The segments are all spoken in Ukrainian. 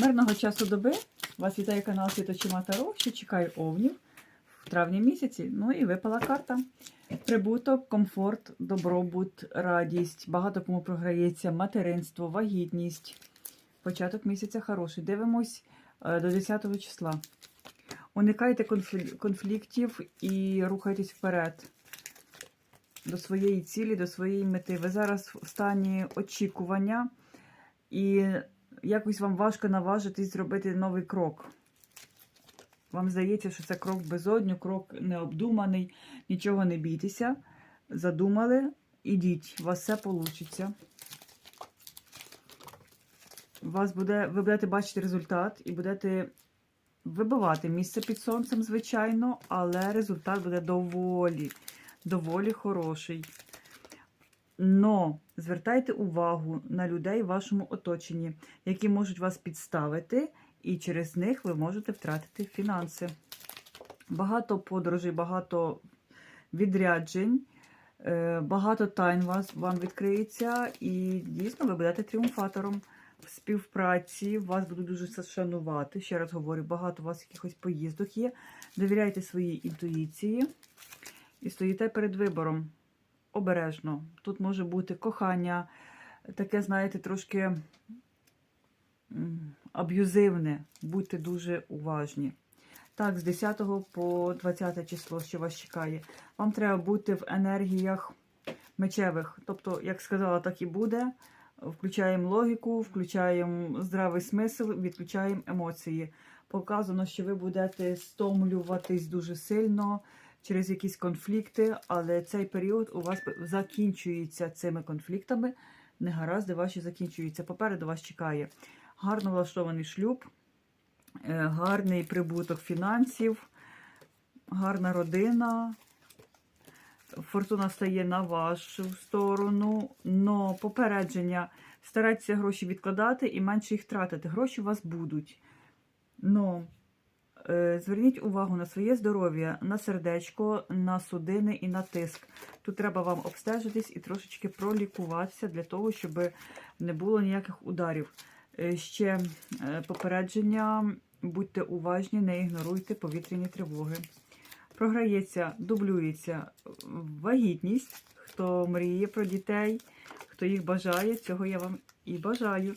Мирного часу доби. Вас вітає канал Світочима Таро, що чекає овнів в травні місяці. Ну і випала карта. Прибуток, комфорт, добробут, радість. Багато кому програється материнство, вагітність. Початок місяця хороший. Дивимось е, до 10 числа. Уникайте конфліктів і рухайтесь вперед до своєї цілі, до своєї мети. Ви зараз в стані очікування і якось вам важко наважитись зробити новий крок. Вам здається, що це крок безодню, крок необдуманий, нічого не бійтеся. Задумали, ідіть, у вас все вийде. Вас буде, ви будете бачити результат і будете вибивати місце під сонцем, звичайно, але результат буде доволі, доволі хороший. Но звертайте увагу на людей в вашому оточенні, які можуть вас підставити, і через них ви можете втратити фінанси. Багато подорожей, багато відряджень, е, багато тайн вас, вам відкриється, і дійсно ви будете тріумфатором в співпраці. Вас будуть дуже шанувати. Ще раз говорю, багато у вас якихось поїздок є. Довіряйте своїй інтуїції і стоїте перед вибором обережно. Тут може бути кохання, таке, знаєте, трошки аб'юзивне. Будьте дуже уважні. Так, з 10 по 20 число, що вас чекає. Вам треба бути в енергіях мечевих. Тобто, як сказала, так і буде. Включаємо логіку, включаємо здравий смисл, відключаємо емоції. Показано, що ви будете стомлюватись дуже сильно через якісь конфлікти, але цей період у вас закінчується цими конфліктами. Негаразди ваші закінчуються. Попереду вас чекає гарно влаштований шлюб, е, гарний прибуток фінансів, гарна родина. Фортуна стає на вашу сторону, но попередження старайтеся гроші відкладати і менше їх тратити. Гроші у вас будуть. Но зверніть увагу на своє здоров'я, на сердечко, на судини і на тиск. Тут треба вам обстежитись і трошечки пролікуватися для того, щоб не було ніяких ударів. Е, Ще е, попередження, будьте уважні, не ігноруйте повітряні тривоги. Програється, дублюється вагітність. Хто мріє про дітей, хто їх бажає, цього я вам і бажаю.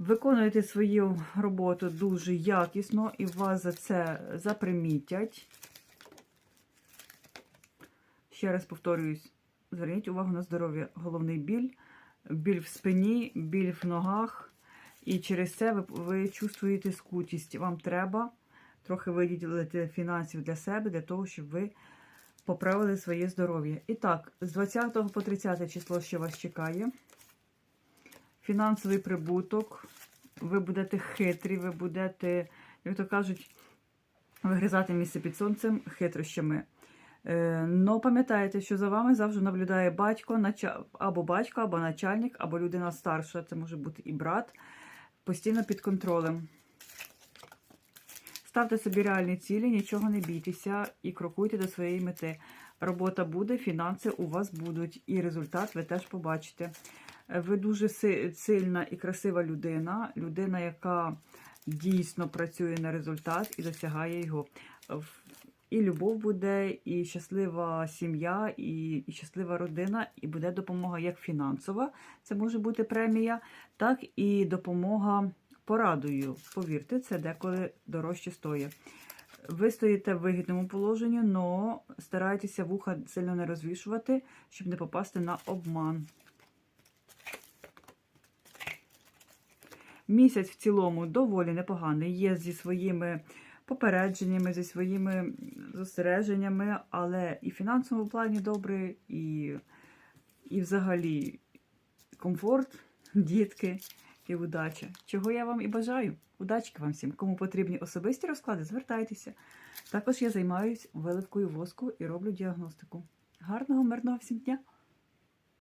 Виконуєте свою роботу дуже якісно і вас за це запримітять. Ще раз повторююсь, зверніть увагу на здоров'я. Головний біль, біль в спині, біль в ногах. І через це ви, ви чувствуєте скутість. Вам треба трохи виділити фінансів для себе, для того, щоб ви поправили своє здоров'я. І так, з 20 по 30 число ще вас чекає. Фінансовий прибуток. Ви будете хитрі, ви будете, як то кажуть, вигризати місце під сонцем хитрощами. Е, Но пам'ятайте, що за вами завжди наблюдає батько, або батько, або начальник, або людина старша, це може бути і брат, постійно під контролем. Ставте собі реальні цілі, нічого не бійтеся і крокуйте до своєї мети. Робота буде, фінанси у вас будуть, і результат ви теж побачите. Ви дуже сильна і красива людина, людина, яка дійсно працює на результат і досягає його. І любов буде, і щаслива сім'я, і, і щаслива родина, і буде допомога як фінансова, це може бути премія, так і допомога порадою. Повірте, це деколи дорожче стоїть. Ви стоїте в вигідному положенні, але старайтеся вуха сильно не розвішувати, щоб не попасти на обман. Місяць в цілому доволі непоганий. Є зі своїми попередженнями, зі своїми зосередженнями, але і в фінансовому плані добре, і, і взагалі комфорт, дітки і удача. Чого я вам і бажаю. Удачки вам всім. Кому потрібні особисті розклади, звертайтеся. Також я займаюся виливкою воску і роблю діагностику. Гарного, мирного всім дня!